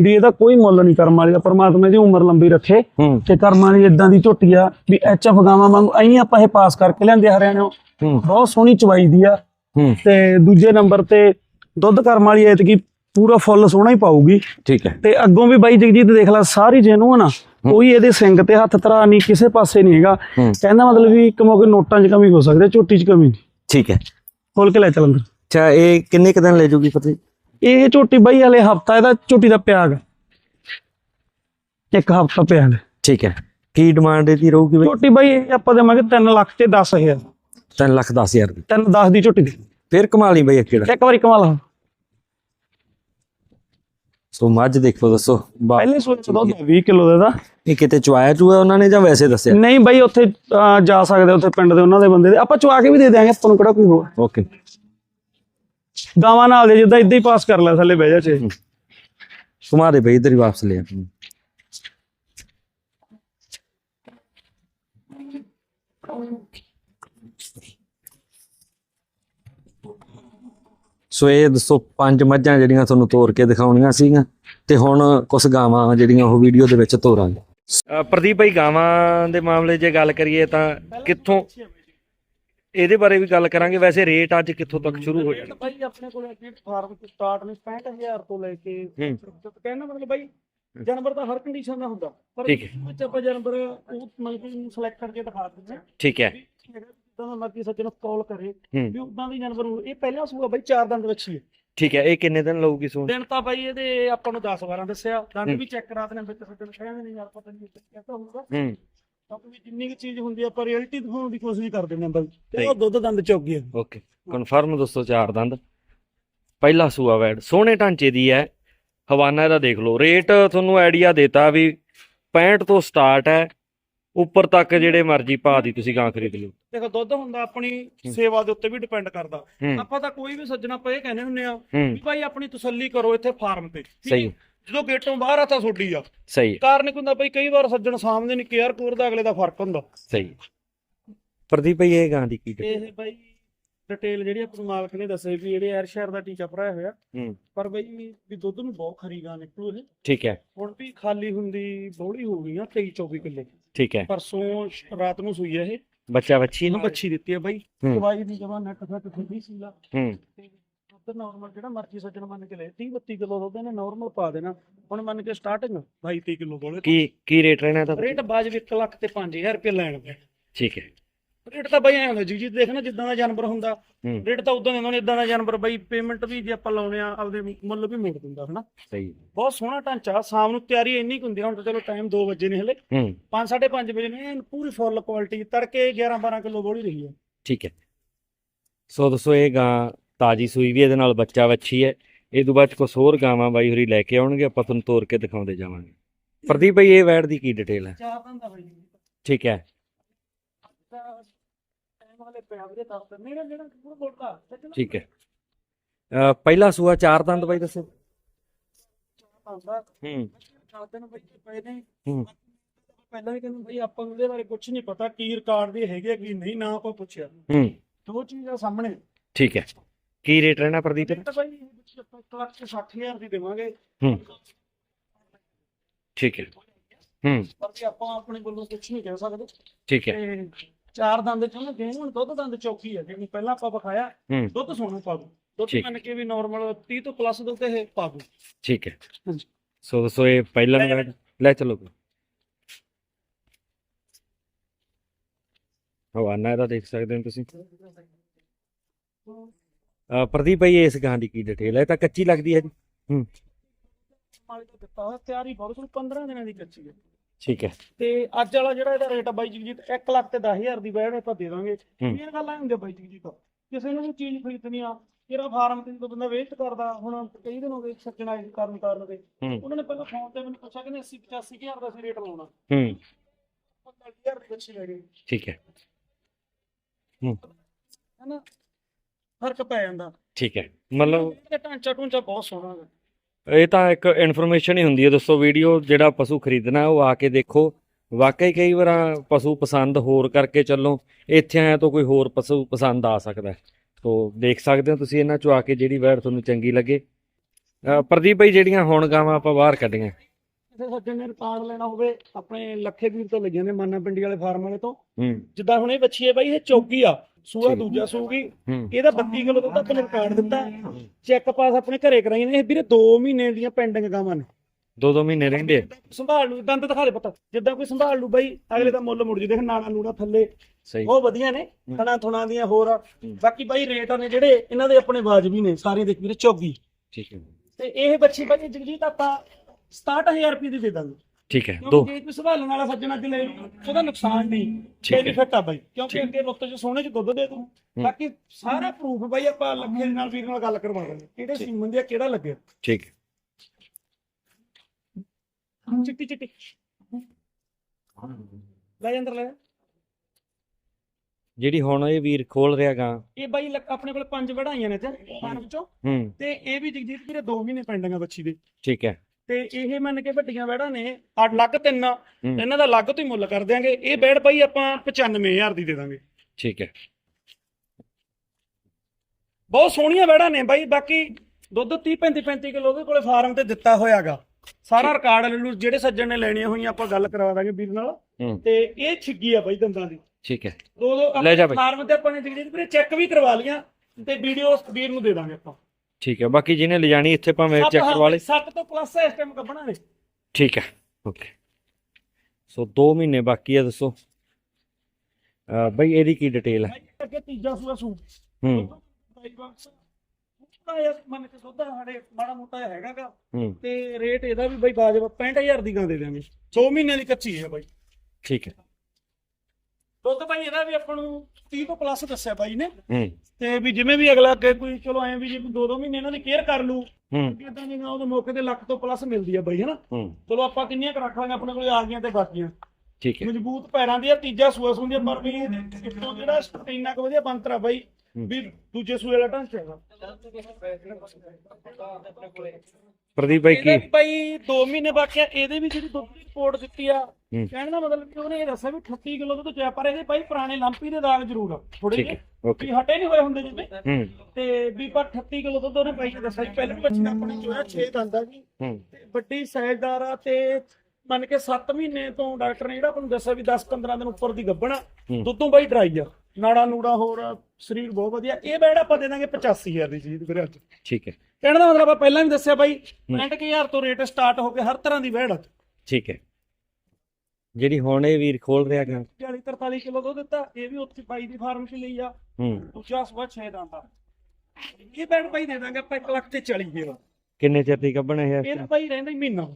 ਵੀ ਇਹਦਾ ਕੋਈ ਮੁੱਲ ਨਹੀਂ ਕਰਮ ਵਾਲੀ ਦਾ ਪ੍ਰਮਾਤਮਾ ਦੀ ਉਮਰ ਲੰਬੀ ਰੱਖੇ ਹੂੰ। ਤੇ ਕਰਮ ਵਾਲੀ ਇਦਾਂ ਦੀ ਝੋਟੀ ਆ ਵੀ ਐਚਐਫ ਗਾਵਾਂ ਵਾਂਗੂ ਐਂ ਆਪਾਂ ਇਹ ਪਾਸ ਕਰਕੇ ਲਿਆਂਦੇ ਹਰਿਆਣਿਓਂ ਹੂੰ। ਬਹੁਤ ਸੋਹਣੀ ਚਵਾਈ ਦੀ ਆ। ਹੂੰ। ਤੇ ਦੂਜੇ ਨੰਬਰ ਤੇ ਦੁੱਧ ਕਰਮ ਵਾਲੀ ਐਤਕੀ ਪੂਰਾ ਫੁੱਲ ਸੋਹਣਾ ਹੀ ਪਾਊਗੀ। ਠੀਕ ਹੈ। ਤੇ ਅੱਗੋਂ ਵੀ ਬਾਈ ਜਗਜੀਤ ਦੇਖ ਲੈ ਸਾਰੀ ਜੈਨੂਨ ਆ ਕੋਈ ਇਹਦੇ ਸਿੰਘ ਤੇ ਹੱਥ ਧਰਾ ਨਹੀਂ ਕਿਸੇ ਪਾਸੇ ਨਹੀਂ ਹੈਗਾ। ਹੂੰ। ਕਹਿੰਦਾ ਮਤਲਬ ਵੀ ਇੱਕ ਮੌਕੇ ਨੋਟਾਂ 'ਚ ਕਮੀ ਹੋ ਸਕਦੀ ਹੈ ਝੋਟੀ 'ਚ ਕਮੀ ਨਹੀਂ। ਠੀਕ ਹੈ। ਖੋਲ ਕੇ ਲੈ ਚੱਲ ਅੰਦਰ। ਅੱਛਾ ਇਹ ਕਿੰਨੇ ਕੁ ਦਿਨ ਲੈ ਜੂਗੀ ਪ੍ਰਦੀਪ ਇਹ ਝੋਟੀ ਬਾਈ ਹਲੇ ਹਫਤਾ ਇਹਦਾ ਝੋਟੀ ਦਾ ਪਿਆ ਗਾ ਇੱਕ ਹਫਤਾ ਪਿਆ ਹਲੇ ਠੀਕ ਹੈ। ਕੀ ਡਿਮਾਂਡ ਇਹਦੀ ਰਹੂਗੀ ਬਈ? ਝੋਟੀ ਬਾਈ ਆਪਾਂ ਦੇਵਾਂਗੇ 3 ਲੱਖ ਤੇ 10000 3 ਲੱਖ 10 ਹਜ਼ਾਰ ਦੀ। 3 10 ਦੀ ਝੋਟੀ ਦੀ। ਫਿਰ ਕਮਾ ਲਈ ਬਈ ਇਹ ਕਿਹੜਾ? ਇੱਕ ਵਾਰੀ ਕਮਾ ਲਾ। ਸੋ ਮੱਝ ਦੇਖੋ ਦੱਸੋ। ਪਹਿਲੇ ਸੋਚ ਦੁੱਧ 20 ਕਿਲੋ ਦਾ ਇਹ ਕਿਤੇ ਚੁਆਇਆ ਚੂਆ ਉਹਨਾਂ ਨੇ ਜਾਂ ਵੈਸੇ ਦੱਸਿਆ? ਨਹੀਂ ਬਾਈ ਉੱਥੇ ਜਾ ਸਕਦੇ ਉੱਥੇ ਪਿੰਡ ਦੇ ਉਹਨਾਂ ਦੇ ਬੰਦੇ ਦੇ। ਆਪਾਂ ਚਵਾ ਕੇ ਵੀ ਦੇ ਦਿਆਂਗੇ ਆਪਾਂ ਨੂੰ ਕਿਹੜਾ ਕੋਈ ਹੋਰ। ਓਕੇ। ਗਾਵਾਂ ਨਾਲ ਦੇ ਜਿੱਦਾਂ ਇਦਾਂ ਹੀ ਪਾਸ ਕਰ ਲੈ ਥੱਲੇ ਬਹਿ ਜਾ ਚੇ। ਦੇ ਬਈ ਇਧਰ ਹੀ ਵਾਪਸ ਲੈ ਆ। ਸੋ ਇਹ ਦੱਸੋ ਪੰਜ ਮੱਝਾਂ ਜਿਹੜੀਆਂ ਤੁਹਾਨੂੰ ਤੋਰ ਕੇ ਦਿਖਾਉਣੀਆਂ ਸੀਗੀਆਂ ਤੇ ਹੁਣ ਕੁਝ ਗਾਵਾਂ ਜਿਹੜੀਆਂ ਉਹ ਵੀਡੀਓ ਦੇ ਵਿੱਚ ਤੋਰਾਂਗੇ। ਪ੍ਰਦੀਪ ਭਾਈ ਗਾਵਾਂ ਦੇ ਮਾਮਲੇ 'ਜੇ ਗੱਲ ਕਰੀਏ ਤਾਂ ਕਿੱਥੋਂ ਇਹਦੇ ਬਾਰੇ ਵੀ ਗੱਲ ਕਰਾਂਗੇ। ਵੈਸੇ ਰੇਟ ਅੱਜ ਕਿੱਥੋਂ ਤੱਕ ਸ਼ੁਰੂ ਹੋ ਜਾਣਾ? ਬਾਈ ਆਪਣੇ ਕੋਲ ਅੱਗੇ ਫਾਰਮ ਤੋਂ ਸਟਾਰਟ ਨੇ 65000 ਤੋਂ ਲੈ ਕੇ ਹੂੰ। ਕਹਿਣਾ ਮਤਲਬ ਬਾਈ ਜਾਨਵਰ ਤਾਂ ਹਰ ਕੰਡੀਸ਼ਨ ਦਾ ਹੁੰਦਾ। ਪਰ ਵਿੱਚ ਆਪਾਂ ਜਾਨਵਰ ਉਹ ਮਤਲਬ ਸਿਲੈਕਟ ਕਰਕੇ ਦਿਖਾ ਦਿੰਦੇ ਹਾਂ। ਠੀਕ ਹੈ। ਵੀ ਦਾ ਮਰਜ਼ੀ ਸੱਜਣ ਕਾਲ ਕਰੇ ਹੂੰ। ਵੀ ਉਦਾਂ ਦੀ ਜਾਨਵਰ ਨੂੰ ਇਹ ਪਹਿਲਾਂ ਸੂਆ ਬਾਈ ਚਾਰ ਦੰਦ ਵਿੱਚ ਹੀ। ਹੈ ਠੀਕ ਹੈ ਇਹ ਕਿੰਨੇ ਦਿਨ ਲਊਗੀ ਸੂਣ ਦਿਨ ਤਾਂ ਬਾਈ ਇਹਦੇ ਆਪਾਂ ਨੂੰ 10 12 ਦੱਸਿਆ। ਦੰਦ ਹੂੰ। ਵੀ ਚੈੱਕ ਕਰਾ ਦੇਣੇ ਵਿੱਚ ਸੱਜਣ ਕਹਿੰਦੇ ਨਹੀਂ ਯਾਰ ਪਤਾ ਨਹੀਂ ਕਿਹਦਾ ਹੋਊਗਾ ਹੂੰ। ਕਿਉਂਕਿ ਜਿੰਨੀ ਕੁ ਚੀਜ਼ ਹੁੰਦੀ ਆ ਆਪਾਂ ਰਿਐਲਿਟੀ ਦਿਖਾਉਣ ਦੀ ਕੋਸ਼ਿਸ਼ ਕਰਦੇ ਨੇ ਬਾਈ। ਤੇ। ਉਹ ਦੁੱਧ ਦੰਦ ਚੁੱਕ ਗਿਆ ਓਕੇ ਕਨਫਰਮ ਦੋਸਤੋ ਚਾਰ ਦੰਦ। ਪਹਿਲਾ ਸੂਆ ਵੈਡ ਸੋਹਣੇ ਢਾਂਚੇ ਦੀ ਹੈ। ਹਵਾਨਾ ਇਹਦਾ ਦੇਖ ਲਓ ਰੇਟ ਤੁਹਾਨੂੰ ਆਈਡੀਆ ਦੇਤਾ ਵੀ 65 ਤੋਂ ਸਟਾਰਟ ਹੈ। ਉੱਪਰ ਤੱਕ ਜਿਹੜੇ ਮਰਜ਼ੀ ਭਾਅ ਦੀ ਤੁਸੀਂ ਗਾਂ ਖਰੀਦ ਲਓ। ਦੇਖੋ ਦੁੱਧ ਹੁੰਦਾ ਆਪਣੀ ਸੇਵਾ ਦੇ ਉੱਤੇ ਵੀ ਡਿਪੈਂਡ ਕਰਦਾ। ਹੂੰ। ਆਪਾਂ ਤਾਂ ਕੋਈ ਵੀ ਸੱਜਣਾ ਇਹ ਕਹਿੰਦੇ ਹੁੰਨੇ ਆ ਹੂੰ। ਵੀ ਭਾਈ ਆਪਣੀ ਤਸੱਲੀ ਕਰੋ ਇੱਥੇ ਫਾਰਮ ਤੇ ਠੀਕ ਸਹੀ। ਹੈ? ਜਦੋਂ ਗੇਟੋਂ ਬਾਹਰ ਆ ਤਾਂ ਛੋਡੀ ਆ ਸਹੀ। ਕਾਰਨ ਕੀ ਹੁੰਦਾ ਭਾਈ ਕਈ ਵਾਰ ਸੱਜਣ ਸਾਹਮਣੇ ਨਹੀਂ ਕੇਅਰ ਕੂਰ ਦਾ ਅਗਲੇ ਦਾ ਫ਼ਰਕ ਹੁੰਦਾ। ਸਹੀ। ਪ੍ਰਦੀਪ ਭਾਈ ਇਹ ਗਾਂ ਦੀ ਕੀ ਡਿਟੇਲ ਇਹ ਭਾਈ ਡਿਟੇਲ ਜਿਹੜੀ ਆਪਾਂ ਨੂੰ ਮਾਲਕ ਨੇ ਦੱਸੇ ਵੀ ਜਿਹੜੇ ਐਰ ਸ਼ਹਿਰ ਦਾ ਟੀਚਾ ਭਰਾਇਆ ਹੋਇਆ। ਹੂੰ। ਪਰ ਬਈ ਵੀ ਦੁੱਧ ਨੂੰ ਬਹੁਤ ਖਰੀ ਗਾ ਨਿਕਲੂ ਇਹ। ਠੀਕ ਹੈ। ਹੁਣ ਵੀ ਖਾਲੀ ਹੁੰਦੀ ਬੋਲੀ ਹੋ ਗਈ ਆ 23 24 ਕਿੱਲੇ। ਠੀਕ ਹੈ। ਪਰਸੋਂ ਸ਼- ਰਾਤ ਨੂੰ ਸੂਈ ਆ ਇਹ। ਬੱਚਾ ਬੱਚੀ ਇਹਨੂੰ? ਬੱਚੀ ਦਿੱਤੀ ਆ ਬਾਈ? ਹੂੰ। ਦਵਾਈ ਦੀ ਜਮਾ ਨੱਟ ਫੱਟ ਖੁੱਲੀ ਸੀ ਲਾ ਹੂੰ। ਤੇ ਦੁੱਧ ਨਾਰਮਲ ਜਿਹੜਾ ਮਰਜ਼ੀ ਸੱਜਣ ਮੰਨ ਕੇ ਲੈ 30 32 ਕਿਲੋ ਦੁੱਧ ਇਹਨੇ ਨਾਰਮਲ ਪਾ ਦੇਣਾ। ਹੁਣ ਮੰਨ ਕੇ ਸਟਾਰਟਿੰਗ 22 23 ਕਿਲੋ ਬੋਲੇ। ਕੀ ਕੀ ਰੇਟ ਰਹਿਣਾ ਇਹਦਾ? ਰੇਟ ਬਾਜਬ 1 ਲੱਖ ਤੇ 5000 ਰੁਪਏ ਲੈਣ ਦੇ ਠੀਕ ਹੈ। ਰੇਟ ਤਾਂ ਬਾਈ ਐ ਹੁੰਦਾ ਜੀ ਜੀ ਦੇਖਣਾ ਜਿੱਦਾਂ ਦਾ ਜਾਨਵਰ ਹੁੰਦਾ। ਹੂੰ। ਰੇਟ ਤਾਂ ਉਦਾਂ ਦੇ ਹੁੰਦੇ ਨੇ ਇਦਾਂ ਦਾ ਜਾਨਵਰ ਬਾਈ ਪੇਮੈਂਟ ਵੀ ਜੇ ਆਪਾਂ ਲਾਉਣੇ ਆ ਆਪਦੇ ਮੁੱਲ ਵੀ ਮੋੜ ਦਿੰਦਾ ਹਨਾ। ਸਹੀ। ਬਹੁਤ ਸੋਹਣਾ ਢਾਂਚਾ ਸ਼ਾਮ ਨੂੰ ਤਿਆਰੀ ਇੰਨੀ ਕੁ ਹੁੰਦੀ ਆ ਹੁਣ ਤਾਂ ਚਲੋ ਟਾਈਮ 2 ਵਜੇ ਨੇ ਹਲੇ। ਹੂੰ। 5 5:30 ਵਜੇ ਨੇ ਐਨ ਪੂਰੀ ਫੁੱਲ ਕੁਆਲਿਟੀ ਤੜਕੇ 11 12 ਕਿਲੋ ਬੋਲੀ ਰਹੀ ਹੈ ਠੀਕ ਹੈ। ਸੋ ਦੋਸਤੋ ਇਹ ਗਾਂ ਤਾਜੀ ਸੂਈ ਵੀ ਇਹਦੇ ਨਾਲ ਬੱਚਾ ਵੱਛੀ ਹੈ। ਇਹ ਤੋਂ ਬਾਅਦ ਕੁਛ ਹੋਰ ਗਾਵਾਂ ਬਾਈ ਹੋਰੀ ਲੈ ਕੇ ਆਉਣਗੇ ਆਪਾਂ ਤੁਹਾਨੂੰ ਤੋਰ ਕੇ ਦਿਖਾਉਂਦੇ ਜਾਵਾਂਗੇ। ਪ੍ਰਦੀਪ ਭਾਈ ਇਹ ਵੈੜ ਦੀ ਕੀ ਡਿਟੇਲ ਹੈ? ਚਾਰ ਦਿਨ ਦਾ ਬਾਈ ਠੀਕ ਹੈ ਟਾਈਮ ਵਾਲੇ ਪਿਆ ਵੀਰੇ ਦੱਸ ਦਿੰਦੇ ਨੇ ਜਿਹੜਾ ਪੂਰਾ ਬੋਲਦਾ ਠੀਕ ਹੈ। ਅਹ ਪਹਿਲਾ ਸੂਆ ਚਾਰ ਦੰਦ ਬਾਈ ਦੱਸੋ। ਹੂੰ। ਹੂੰ। ਪਹਿਲਾਂ ਵੀ ਕਹਿੰਦੇ ਬਾਈ ਆਪਾਂ ਨੂੰ ਇਹਦੇ ਬਾਰੇ ਕੁਝ ਨਹੀਂ ਪਤਾ ਕੀ ਰਿਕਾਰਡ ਦੀ ਹੈਗੇ ਆ, ਕੀ ਨਹੀਂ ਨਾ ਆਪਾਂ ਪੁੱਛਿਆ। ਹੂੰ। ਦੋ ਚੀਜ਼ਾਂ ਸਾਹਮਣੇ। ਠੀਕ ਹੈ। ਕੀ ਰੇਟ ਰਹਿਣਾ ਪ੍ਰਦੀਪ ਇੱਕ ਤਾਂ ਬਾਈ ਇਹ ਵਿੱਚ ਆਪਾਂ 1 ਲੱਖ ਤੇ 60000 ਦੀ ਦੇਵਾਂਗੇ। ਹੂੰ। ਠੀਕ ਹੈ। ਹੂੰ। ਪਰ ਜੇ ਆਪਾਂ ਆਪਣੇ ਵੱਲੋਂ ਕੁਝ ਨਹੀਂ ਕਹਿ ਸਕਦੇ। ਠੀਕ ਹੈ। ਤੇ ਚਾਰ ਦੰਦ ਚ ਉਹਨੇ ਦੇਣ ਹੁਣ ਦੁੱਧ ਦੰਦ ਚੌਕੀ ਹੈ ਜਿਹੜੀ ਪਹਿਲਾਂ ਆਪਾਂ ਵਿਖਾਇਆ ਹੂੰ। ਦੁੱਧ ਸੋਨਾ ਪਾ ਦੂ। ਦੁੱਧ ਠੀਕ। ਮੰਨ ਕੇ ਵੀ ਨਾਰਮਲ 30 ਤੋਂ ਪਲੱਸ ਦੁੱਧ ਇਹ ਪਾ ਦੂ। ਠੀਕ ਹੈ। ਹਾਂਜੀ। ਸੋ ਦੋਸਤੋ ਇਹ ਪਹਿਲਾ ਲੈ ਵੈੜ ਲੈ ਚਲੋ ਹਵਾਨਾ ਇਹਦਾ ਦੇਖ ਸਕਦੇ ਹੋ ਤੁਸੀਂ। ਅਹ ਪ੍ਰਦੀਪ ਭਾਈ ਇਸ ਗਾਂ ਦੀ ਕੀ ਡਿਟੇਲ ਹੈ ਇਹ ਤਾਂ ਕੱਚੀ ਲੱਗਦੀ ਹੈ ਜੀ। ਮਾਲੀ ਤੋਂ ਦਿੱਤਾ ਹੋਇਆ ਤਿਆਰੀ ਬਹੁਤ ਸੋਹਣੀ 15 ਦਿਨਾਂ ਦੀ ਕੱਚੀ ਹੈ। ਠੀਕ ਹੈ। ਤੇ ਅੱਜ ਵਾਲਾ ਜਿਹੜਾ ਇਹਦਾ ਰੇਟ ਆ ਬਾਈ ਜਗਜੀਤ 1 ਲੱਖ ਤੇ 10000 ਦੀ ਬੈਠ ਆਪਾਂ ਦੇ ਦਾਂਗੇ। ਹੂੰ। ਇਹ ਗੱਲ ਆ ਹੁੰਦੀ ਬਾਈ ਜਗਜੀਤ ਕਿਸੇ ਨੂੰ ਵੀ ਚੀਜ਼ ਖਰੀਦਣੀ ਆ ਜਿਹੜਾ ਫਾਰਮ ਤੇ ਜਦੋਂ ਬੰਦਾ ਵੇਸਟ ਕਰਦਾ ਹੁਣ ਕਈ ਦਿਨ ਹੋ ਗਏ ਸੱਜਣਾ ਇਸ ਕਾਰਨ ਕਾਰਨ ਹੂੰ। ਉਹਨਾਂ ਨੇ ਪਹਿਲਾਂ ਫੋਨ ਤੇ ਮੈਨੂੰ ਪੁੱਛਿਆ ਕਿ 80 85000 ਦਾ ਅਸੀਂ ਰੇਟ ਲਾਉਣਾ। ਹੂੰ। 45000 ਦੀ ਕੱਚੀ ਲੈ ਗਏ। ਠੀਕ ਹੈ। ਹੈਨਾ? ਫ਼ਰਕ ਪੈ ਜਾਂਦਾ। ਠੀਕ ਹੈ। ਮਤਲਬ ਢਾਂਚਾ ਢੂੰਚਾ ਬਹੁਤ ਸੋਹਣਾ ਹੈ ਇਹ ਤਾਂ ਇੱਕ ਇਨਫੋਰਮੇਸ਼ਨ ਹੀ ਹੁੰਦੀ ਹੈ ਦੋਸਤੋ ਵੀਡੀਓ ਜਿਹੜਾ ਪਸ਼ੂ ਖਰੀਦਣਾ ਉਹ ਆ ਕੇ ਦੇਖੋ। ਵਾਕਈ ਕਈ ਵਾਰ ਪਸ਼ੂ ਪਸੰਦ ਹੋਰ ਕਰਕੇ ਚੱਲੋ ਇੱਥੇ ਆਇਆ ਤਾਂ ਕੋਈ ਹੋਰ ਪਸ਼ੂ ਪਸੰਦ ਆ ਸਕਦਾ ਤੋ ਦੇਖ ਸਕਦੇ ਹੋ ਤੁਸੀਂ ਇਹਨਾਂ ਚੋਂ ਆ ਕੇ ਜਿਹੜੀ ਵੈੜ ਤੁਹਾਨੂੰ ਚੰਗੀ ਲੱਗੇ। ਪ੍ਰਦੀਪ ਭਾਈ ਜਿਹੜੀਆਂ ਹੁਣ ਗਾਵਾਂ ਆਪਾਂ ਬਾਹਰ ਕੱਢੀਆਂ। ਕਿਸੇ ਸੱਜਣ ਰਿਕਾਰਡ ਲੈਣਾ ਹੋਵੇ ਆਪਣੇ ਲੱਖੇ ਵੀਰ ਤੋਂ ਲੱਗੀਆਂ ਨੇ ਮਾਨਾ ਪਿੰਡੀ ਵਾਲੇ ਫਾਰਮ ਵਾਲੇ ਤੋਂ। ਜਿੱਦਾਂ ਹੁਣ ਇਹ ਬੱਚੀ ਹੈ ਬਾਈ ਇਹ ਚੌਕੀ ਆ। ਸੂਆ। ਦੂਜਾ ਸੂਗੀ ਇਹਦਾ 32 ਕਿਲੋ ਦੁੱਧ ਆਪਾਂ ਨੇ ਰਿਕਾਰਡ ਦਿੱਤਾ। ਚੈੱਕ ਪਾਸ ਆਪਣੇ ਘਰੇ ਕਰਾਈ ਨੇ। ਇਹ ਵੀਰੇ 2 ਮਹੀਨੇ ਦੀਆਂ ਪੈਂਡਿੰਗ ਗਾਵਾਂ ਨੇ। ਦੋ ਦੋ ਮਹੀਨੇ ਰਹਿੰਦੇ। ਸੰਭਾਲ ਲੂ ਦੰਦ ਦਿਖਾ ਦੇ ਪਤਾ। ਜਿੱਦਾਂ ਕੋਈ ਸੰਭਾਲ ਲੂ ਬਾਈ ਅਗਲੇ ਦਾ ਮੁੱਲ ਮੁੜ ਜੂ। ਦੇਖ ਨਾੜਾ ਨੂੜਾ ਥੱਲੇ। ਸਹੀ। ਉਹ ਵਧੀਆ ਨੇ ਥਣਾ ਥੁਣਾ ਦੀਆਂ ਹੋਰ। ਬਾਕੀ ਬਾਈ ਰੇਟ ਨੇ ਜਿਹੜੇ ਇਹਨਾਂ ਦੇ ਆਪਣੇ ਵਾਜਬੀ ਨੇ ਸਾਰੇ ਦੇਖ ਵੀਰੇ ਚੌਗੀ। ਠੀਕ ਹੈ। ਤੇ ਇਹ ਬੱਚੀ ਬਾਈ ਜਗਜੀਤ ਆਪਾਂ 67000 ਰੁਪਏ ਦੀ ਦੇ ਦਾਂਗੇ। ਠੀਕ ਹੈ ਦੋ। ਜੇ ਕੋਈ ਸੰਭਾਲਣ ਵਾਲਾ ਸੱਜਣਾ ਚ ਲੈ ਲਊ, ਉਹਦਾ ਨੁਕਸਾਨ ਨਹੀਂ ਠੀਕ ਹੈ। ਆ ਬਾਈ। ਕਿਉਂਕਿ ਅੱਗੇ ਰੁੱਤ ਚ ਸੋਨੇ ਚ ਦੁੱਧ ਦੇ ਦੂੰ ਬਾਕੀ ਸਾਰਾ ਪ੍ਰੂਫ ਬਾਈ ਆਪਾਂ ਲੱਖੇ ਨਾਲ ਵੀਰ ਨਾਲ ਗੱਲ ਕਰਵਾ ਦਾਂਗੇ ਕਿਹੜੇ ਸੀਮਨ ਦੇ ਕਿਹੜਾ ਲੱਗਿਆ ਠੀਕ ਹੈ। ਚਿੱਟੀ ਚਿੱਟੀ। ਲੈ ਅੰਦਰ ਲੈ। ਜਿਹੜੀ ਹੁਣ ਇਹ ਵੀਰ ਖੋਲ ਰਿਹਾ ਗਾਂ। ਇਹ ਬਾਈ ਆਪਣੇ ਕੋਲ ਪੰਜ ਵੜਾਈਆਂ ਨੇ ਤੇ ਵਿੱਚੋਂ। ਹੂੰ। ਤੇ ਇਹ ਵੀ ਜਗਜੀਤ ਵੀਰੇ 2 ਮਹੀਨੇ ਪੈਂਡਿੰਗ ਆ ਬੱਚੀ ਦੇ। ਠੀਕ ਹੈ। ਤੇ ਇਹ ਮੰਨ ਕੇ ਵੱਡੀਆਂ ਵੜਾ ਨੇ ਅੱਡ ਲੱਗ ਤਿੰਨ। ਇਹਨਾਂ ਦਾ ਲੱਗ ਤੋਂ ਹੀ ਮੁੱਲ ਕਰ ਦਿਆਂਗੇ। ਇਹ ਬੈੜ ਬਾਈ ਆਪਾਂ 95000 ਦੀ ਦੇ ਦਾਂਗੇ। ਠੀਕ ਹੈ। ਬਹੁਤ ਸੋਹਣੀਆਂ ਵੜਾ ਨੇ ਬਾਈ। ਬਾਕੀ ਦੁੱਧ 30 35 35 ਕਿਲੋ ਉਹਦੇ ਕੋਲੇ ਫਾਰਮ ਤੇ ਦਿੱਤਾ ਹੋਇਆਗਾ। ਸਾਰਾ ਰਿਕਾਰਡ ਲੈ ਲੂ ਜਿਹੜੇ ਸੱਜਣ ਨੇ ਲੈਣੀਆਂ ਹੋਈਆਂ ਆਪਾਂ ਗੱਲ ਕਰਵਾ ਦਾਂਗੇ ਵੀਰ ਨਾਲ। ਤੇ ਇਹ ਛਿੱਗੀ ਆ ਬਾਈ ਦੰਦਾਂ ਦੀ। ਠੀਕ ਹੈ। ਦੋ ਦੋ। ਫਾਰਮ ਤੇ ਆਪਾਂ ਨੇ ਜਿਹੜੇ ਵੀਰੇ ਚੈੱਕ ਵੀ ਕਰਵਾ ਲੀਆਂ ਤੇ ਵੀਡੀਓ ਵੀਰ ਨੂੰ ਦੇ ਦਾਂਗੇ ਆਪਾਂ। ਠੀਕ ਹੈ ਬਾਕੀ ਜਿਹਨੇ ਲਿਜਾਣੀ ਇੱਥੇ ਭਾਵੇਂ ਚੈੱਕ ਕਰਵਾ ਲੇ 7 ਤੋਂ ਪਲੱਸ ਇਸ ਟਾਈਮ ਕੱਢਣਾ ਨੇ ਠੀਕ ਹੈ ਓਕੇ ਸੋ 2 ਮਹੀਨੇ ਬਾਕੀ ਹੈ ਦੱਸੋ। ਅਹ ਬਈ ਇਹਦੀ ਕੀ ਡਿਟੇਲ ਹੈ? ਅੱਗੇ ਤੀਜਾ ਸੂਆ ਸੂ। ਹੂੰ। ਬਾਈ ਬਾਕਸ। ਥੋੜਾ ਜਿਹਾ ਮੰਨ ਕੇ ਦੁੱਧ ਸਾਡੇ ਮਾੜਾ ਮੋਟਾ ਹੈਗਾਗਾ ਹੂੰ। ਤੇ ਰੇਟ ਇਹਦਾ ਵੀ ਬਾਈ ਬਾਜਬ 65000 ਦੀ ਗਾਂ ਦੇ ਦਿਆਂਗੇ। 2 ਮਹੀਨਿਆਂ ਦੀ ਕੱਚੀ ਹੈ ਬਾਈ। ਠੀਕ ਹੈ। ਦੁੱਧ ਬਾਈ ਇਹਦਾ ਵੀ ਆਪਾਂ ਨੂੰ 30 ਤੋਂ ਪਲੱਸ ਦੱਸਿਆ ਬਾਈ ਨੇ। ਹੂੰ। ਤੇ ਵੀ ਜਿਵੇਂ ਵੀ ਅਗਲਾ ਅੱਗੇ ਕੋਈ ਚਲੋ ਐਂ ਵੀ ਜੇ ਕੋਈ ਦੋ ਦੋ ਮਹੀਨੇ ਇਹਨਾਂ ਦੀ ਕੇਅਰ ਕਰ ਲੂ ਹੂੰ। ਇਦਾਂ ਦੀ ਉਹਦੇ ਮੌਕੇ ਤੇ ਲੱਖ ਤੋਂ ਪਲੱਸ ਮਿਲਦੀ ਆ ਬਾਈ ਹਨਾ? ਹੂੰ। ਚਲੋ ਆਪਾਂ ਕਿੰਨੀਆਂ ਕੁ ਰੱਖ ਲਾਂਗੇ ਆਪਣੇ ਕੋਲ ਆ ਗਈਆਂ ਤੇ ਬਾਕੀਆਂ ਠੀਕ ਹੈ। ਮਜ਼ਬੂਤ ਪੈਰਾਂ ਦੀ ਆ ਤੀਜਾ ਸੂਆ ਸੁੰਦੀ ਪਰ ਵੀ ਇੱਥੋਂ ਜਿਹੜਾ ਇੰਨਾ ਕੁ ਵਧੀਆ ਬੰਤਰਾ ਬਾਈ ਵੀ ਦੂਜੇ ਸੂਏ ਵਾਲਾ ਢਾਂਚਾ ਹੈਗਾ ਪ੍ਰਦੀਪ ਭਾਈ ਕੀ? ਵੀ ਬਾਈ 2 ਮਹੀਨੇ ਬਾਕੀ ਆ ਇਹਦੇ ਵੀ ਜਿਹੜੀ ਦੁੱਧ ਦੀ ਰਿਪੋਰਟ ਦਿੱਤੀ ਆ ਹੂੰ। ਕਹਿਣ ਦਾ ਮਤਲਬ ਕਿ ਉਹਨੇ ਇਹ ਦੱਸਿਆ ਵੀ 38 ਕਿਲੋ ਦੁੱਧ ਚੋਇਆ ਪਰ ਇਹਦੇ ਬਾਈ ਪੁਰਾਣੇ ਲੰਪੀ ਦੇ ਦਾਗ ਜ਼ਰੂਰ ਆ ਥੋੜੇ ਠੀਕ ਜਿਹੇ। ਹੈ ਓਕੇ। ਵੀ ਹਟੇ ਨਹੀਂ ਹੋਏ ਹੁੰਦੇ ਜਿਵੇਂ। ਹੂੰ। ਤੇ ਵੀ ਪਰ 38 ਕਿਲੋ ਦੁੱਧ ਉਹਨੇ ਨੇ ਦੱਸਿਆ ਜੀ ਪਹਿਲਾਂ ਬੱਚੀ ਆਪਣੇ ਚੋਇਆ 6 ਦੰਦਾ ਜੀ। ਹੂੰ। ਤੇ ਵੱਡੀ ਸਾਈਜ਼ਦਾਰ ਆ ਤੇ ਮੰਨ ਕੇ 7 ਮਹੀਨੇ ਤੋਂ ਡਾਕਟਰ ਨੇ ਜਿਹੜਾ ਆਪਾਂ ਨੂੰ ਦੱਸਿਆ ਵੀ 10-15 ਦਿਨ ਉੱਪਰ ਦੀ ਗੱਭਣਾ ਹੂੰ। ਦੁੱਧੋਂ ਬਾਈ ਡਰਾਈ ਆ। ਨਾੜਾ ਨੂੜਾ ਹੋਰ ਸਰੀਰ ਬਹੁਤ ਵਧੀਆ। ਇਹ ਬੈਡ ਆਪਾਂ ਦੇ ਦਾਂਗੇ 85000 ਦੀ ਚੀਜ਼ ਵੀਰੇ ਅੱਜ। ਠੀਕ ਹੈ। ਕਹਿਣ ਦਾ ਮਤਲਬ ਆ ਪਹਿਲਾਂ ਵੀ ਦੱਸਿਆ ਬਾਈ 65000 ਤੋਂ ਰੇਟ ਸਟਾਰਟ ਹੋ ਕੇ ਹਰ ਤਰ੍ਹਾਂ ਦੀ ਵਹਿੜ ਠੀਕ ਹੈ। ਜਿਹੜੀ ਹੁਣ ਇਹ ਵੀਰ ਖੋਲ ਰਿਹਾ ਗਾ 40 43 ਕਿਲੋ ਦੁੱਧ ਦਿੱਤਾ ਇਹ ਵੀ ਉੱਥੇ ਬਾਈ ਦੀ ਫਾਰਮ 'ਚ ਲਈ ਆ। ਹੂੰ। ਦੂਜਾ ਸਵਾ 6 ਦਾ ਇਹ ਬੈਡ ਬਾਈ ਦੇ ਦਾਂਗੇ ਆਪਾਂ 1 ਲੱਖ ਤੇ 40 ਹਜ਼ਾਰ। ਕਿੰਨੇ ਚਿਰ ਦੀ ਕੱਢਣਾ ਹੈ ਇਹ ਤਾਂ ਬਾਈ ਰਹਿੰਦਾ ਹੀ ਮਹੀਨਾ।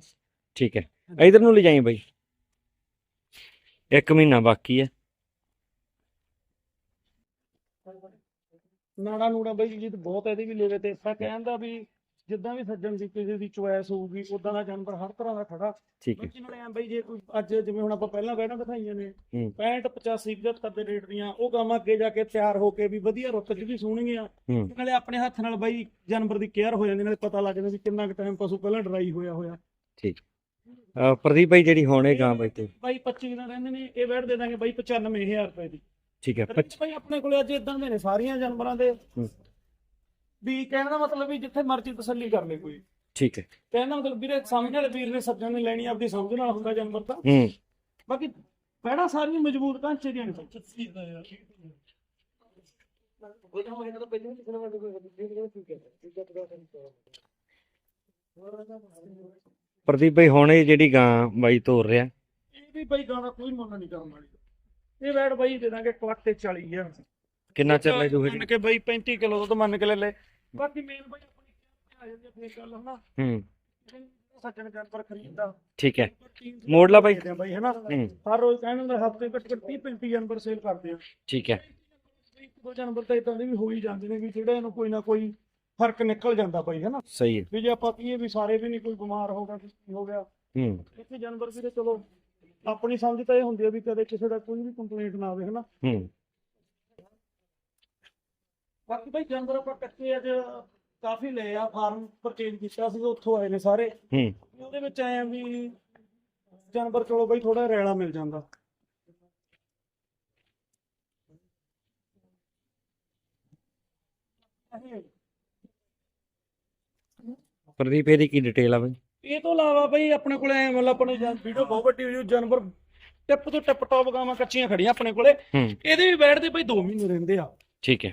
ਠੀਕ ਹੈ। ਇਧਰ ਨੂੰ ਲਿਜਾਈ ਬਾਈ। ਇੱਕ ਮਹੀਨਾ ਬਾਕੀ ਹੈ। ਨਾੜਾ ਨੂੜਾ ਬਾਈ ਜੀ ਬਹੁਤ ਇਹਦੇ ਵੀ ਲੈਵੇ ਤੇ। ਆਪਾਂ ਕਹਿੰਦਾ ਵੀ ਜਿੱਦਾਂ ਵੀ ਸੱਜਣ ਦੀ ਕਿਸੇ ਦੀ ਚੁਆਇਸ ਹੋਊਗੀ ਉਦਾਂ ਦਾ ਜਾਨਵਰ ਹਰ ਤਰ੍ਹਾਂ ਦਾ ਖੜਾ। ਠੀਕ ਹੈ। ਨਾਲੇ ਐਂ ਬਾਈ ਜੇ ਕੋਈ ਅੱਜ ਜਿਵੇਂ ਹੁਣ ਆਪਾਂ ਪਹਿਲਾਂ ਬਹਿਣਾ ਦਿਖਾਈਆਂ ਨੇ ਹੂੰ। 65 85 75 ਦੇ ਰੇਟ ਦੀਆਂ ਉਹ ਕੰਮ ਅੱਗੇ ਜਾ ਕੇ ਤਿਆਰ ਹੋ ਕੇ ਵੀ ਵਧੀਆ ਰੁੱਤ 'ਚ ਵੀ ਸੋਹਣਗੀਆਂ ਹੂੰ। ਨਾਲੇ ਆਪਣੇ ਹੱਥ ਨਾਲ ਬਾਈ ਜਾਨਵਰ ਦੀ ਕੇਅਰ ਹੋ ਜਾਂਦੀ ਨਾਲੇ ਪਤਾ ਲੱਗ ਜਾਂਦਾ ਵੀ ਕਿੰਨਾ ਕੁ ਟਾਈਮ ਪਸ਼ੂ ਪਹਿਲਾਂ ਡਰਾਈ ਹੋਇਆ ਹੋਇਆ। ਠੀਕ। ਪ੍ਰਦੀਪ ਭਾਈ ਜਿਹੜੀ ਹੁਣ ਗਾਂ ਬਾਈ ਤੇ। ਬਾਈ 25 ਦਿਨ ਰਹਿੰਦੇ ਨੇ ਇਹ ਬੈਠ ਦੇ ਦਾਂਗੇ ਬਾਈ 95000 ਰੁਪਏ ਦੀ। ਠੀਕ ਹੈ ਤੇ ਪੱਚ- ਬਾਈ ਆਪਣੇ ਕੋਲੇ ਅੱਜ ਇਦਾਂ ਦੇ ਨੇ ਸਾਰੀਆਂ ਜਾਨਵਰਾਂ ਦੇ। ਹੂੰ। ਵੀ ਕਹਿਣ ਦਾ ਮਤਲਬ ਵੀ ਜਿੱਥੇ ਮਰਜ਼ੀ ਤਸੱਲੀ ਕਰ ਲੈ ਕੋਈ। ਠੀਕ ਹੈ। ਕਹਿਣ ਦਾ ਮਤਲਬ ਵੀਰੇ ਸਮਝ ਵਾਲੇ ਵੀਰ ਨੇ ਸੱਜਣ ਨੇ ਲੈਣੀ ਆਪਦੀ ਸਮਝ ਨਾਲ ਹੁੰਦਾ ਜਾਨਵਰ ਤਾਂ ਹੂੰ। ਬਾਕੀ ਪੈੜਾ ਸਾਰੀਆਂ ਮਜ਼ਬੂਤ ਢਾਂਚੇ ਦੀਆਂ ਨੇ ਪ੍ਰਦੀਪ ਭਾਈ ਹੁਣ ਇਹ ਜਿਹੜੀ ਗਾਂ ਬਾਈ ਤੋਰ ਰਿਹਾ। ਇਹ ਵੀ ਬਾਈ ਗਾਣਾ ਕੋਈ ਮੁੱਲ ਨਹੀਂ ਕਰਨ ਵਾਲੀ। ਇਹ ਬੈਡ ਬਾਈ ਦੇ ਦਾਂਗੇ ਕੁਆਟ ਤੇ 40000 ਕਿੰਨਾ ਚਿਰ ਲੈ ਜੂਗਾ ਮੰਨ ਕੇ ਬਾਈ 35 ਕਿਲੋ ਤੋਂ ਮੰਨ ਕੇ ਲੈ ਲੈ। ਬਾਕੀ ਮੇਨ ਬਾਈ ਆਪਣੀ ਆ ਜਾਂਦੀ ਆ ਫੇਰ ਗੱਲ ਹਨਾ? ਹੂੰ। ਸੱਜਣ ਜਾਨਵਰ ਖਰੀਦਦਾ। ਠੀਕ ਹੈ। ਮੋੜ ਲਾ ਬਾਈ। ਦੇ ਬਾਈ ਹਨਾ? ਹਰ ਰੋਜ਼ ਕਹਿੰਦੇ ਹੁੰਦੇ ਹਫ਼ਤੇ ਘੱਟ ਘੱਟ 30 35 ਜਾਨਵਰ ਸੇਲ ਕਰਦੇ ਆ ਠੀਕ ਹੈ। ਦੋ ਜਾਨਵਰ ਤਾਂ ਇਦਾਂ ਦੇ ਵੀ ਹੋ ਹੀ ਜਾਂਦੇ ਨੇ ਵੀ ਜਿਹੜੇ ਇਹਨੂੰ ਕੋਈ ਨਾ ਕੋਈ ਫ਼ਰਕ ਨਿਕਲ ਜਾਂਦਾ ਬਾਈ ਹਨਾ? ਸਹੀ ਹੈ। ਵੀ ਜੇ ਆਪਾਂ ਕਹੀਏ ਵੀ ਸਾਰੇ ਵੀ ਨਹੀਂ ਕੋਈ ਬਿਮਾਰ ਹੋ ਗਿਆ ਹੋ ਗਿਆ। ਹੂੰ। ਇੱਥੇ ਜਾਨਵਰ ਵੀ ਤੇ ਚਲੋ ਆਪਣੀ ਸਮਝ ਤਾਂ ਇਹ ਹੁੰਦੀ ਆ ਵੀ ਕਦੇ ਕਿਸੇ ਦਾ ਕੋਈ ਵੀ ਕੰਪਲੇਂਟ ਨਾ ਆਵੇ ਹਨਾ? ਹੂੰ। ਬਾਕੀ ਭਾਈ ਜਾਨਵਰ ਆਪਾਂ ਕੱਚੇ ਅੱਜ ਕਾਫੀ ਲਏ ਆ ਫਾਰਮ ਪਰਚੇਜ ਕੀਤਾ ਸੀ ਉੱਥੋਂ ਆਏ ਨੇ ਸਾਰੇ। ਹੂੰ। ਉਹਦੇ ਵਿੱਚ ਆਏ ਆ ਵੀ ਜਾਨਵਰ ਚਲੋ ਬਾਈ ਥੋੜਾ ਰੈਲਾ ਮਿਲ ਜਾਂਦਾ। ਪ੍ਰਦੀਪ ਇਹਦੀ ਕੀ ਡਿਟੇਲ ਆ ਬਾਈ? ਇਹ ਤੋਂ ਇਲਾਵਾ ਬਈ ਆਪਣੇ ਕੋਲੇ ਐ ਮਤਲਬ ਆਪਣੇ ਵੀਡੀਓ ਬਹੁਤ ਵੱਡੀ ਹੋਈ ਜਾਨਵਰ ਟਿਪ ਤੋਂ ਟਿਪ ਟੌਪ ਗਾਵਾਂ ਕੱਚੀਆਂ ਖੜੀਆਂ ਆਪਣੇ ਕੋਲੇ। ਹੂੰ। ਇਹਦੇ ਵੀ ਬੈਠਦੇ ਬਈ 2 ਮਹੀਨੇ ਰਹਿੰਦੇ ਆ। ਠੀਕ ਹੈ।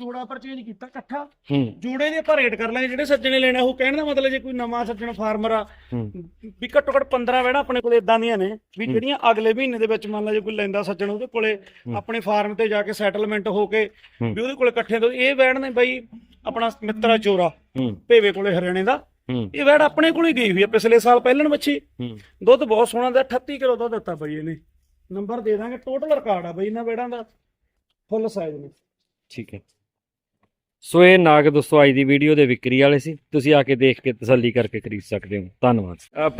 ਜੋੜਾ ਪਰਚੇਜ ਕੀਤਾ ਇਕੱਠਾ। ਹੂੰ। ਜੋੜੇ ਦੇ ਆਪਾਂ ਰੇਟ ਕਰ ਲਾਂਗੇ ਜਿਹੜੇ ਸੱਜਣੇ ਲੈਣਾ ਉਹ ਕਹਿਣ ਦਾ ਮਤਲਬ ਜੇ ਕੋਈ ਨਵਾਂ ਸੱਜਣ ਫਾਰਮਰ ਆ ਹੂੰ। ਵੀ ਘੱਟੋ ਘੱਟ 15 ਵੇੜਾ ਆਪਣੇ ਕੋਲੇ ਇਦਾਂ ਦੀਆਂ ਨੇ ਵੀ ਜਿਹੜੀਆਂ ਅਗਲੇ ਮਹੀਨੇ ਦੇ ਵਿੱਚ ਮੰਨ ਲਾ ਜੇ ਕੋਈ ਲੈਂਦਾ ਸੱਜਣ ਉਹਦੇ ਕੋਲੇ ਆਪਣੇ ਫਾਰਮ ਤੇ ਜਾ ਕੇ ਸੈਟਲਮੈਂਟ ਹੋ ਕੇ ਹੂੰ। ਵੀ ਉਹਦੇ ਕੋਲੇ ਇਕੱਠੇ ਤੋਂ ਇਹ ਵੈੜ ਨੇ ਬਈ ਆਪਣਾ ਮਿੱਤਰਾ ਚੋਰਾ ਹੂੰ। ਭੇਵੇ ਕੋਲੇ ਹਰਿਆਣੇ ਦਾ। ਇਹ ਵੈੜ ਆਪਣੇ ਕੋਲੇ ਗਈ ਹੋਈ ਆ ਪਿਛਲੇ ਸਾਲ ਪਹਿਲਣ ਹੂੰ। ਦੁੱਧ ਬਹੁਤ ਸੋਹਣਾ ਦਾ 38 ਕਿਲੋ ਦੁੱਧ ਦਿੱਤਾ ਬਈ ਇਹਨੇ। ਨੰਬਰ ਦੇ ਦਾਂਗੇ ਟੋਟਲ ਰਿਕਾਰਡ ਆ ਬਈ ਇਹਨਾਂ ਵੈੜਾਂ ਦਾ ਫੁੱਲ ਸਾਈਜ਼ ਨੇ। ਠੀਕ ਹੈ। ਸੋ ਇਹ ਨਾਗ ਦੋਸਤੋ ਅੱਜ ਦੀ ਵੀਡੀਓ ਦੇ ਵਿਕਰੀ ਵਾਲੇ ਸੀ। ਤੁਸੀਂ ਆ ਕੇ ਦੇਖ ਕੇ ਤਸੱਲੀ ਕਰਕੇ ਖਰੀਦ ਸਕਦੇ ਹੋ। ਧੰਨਵਾਦ।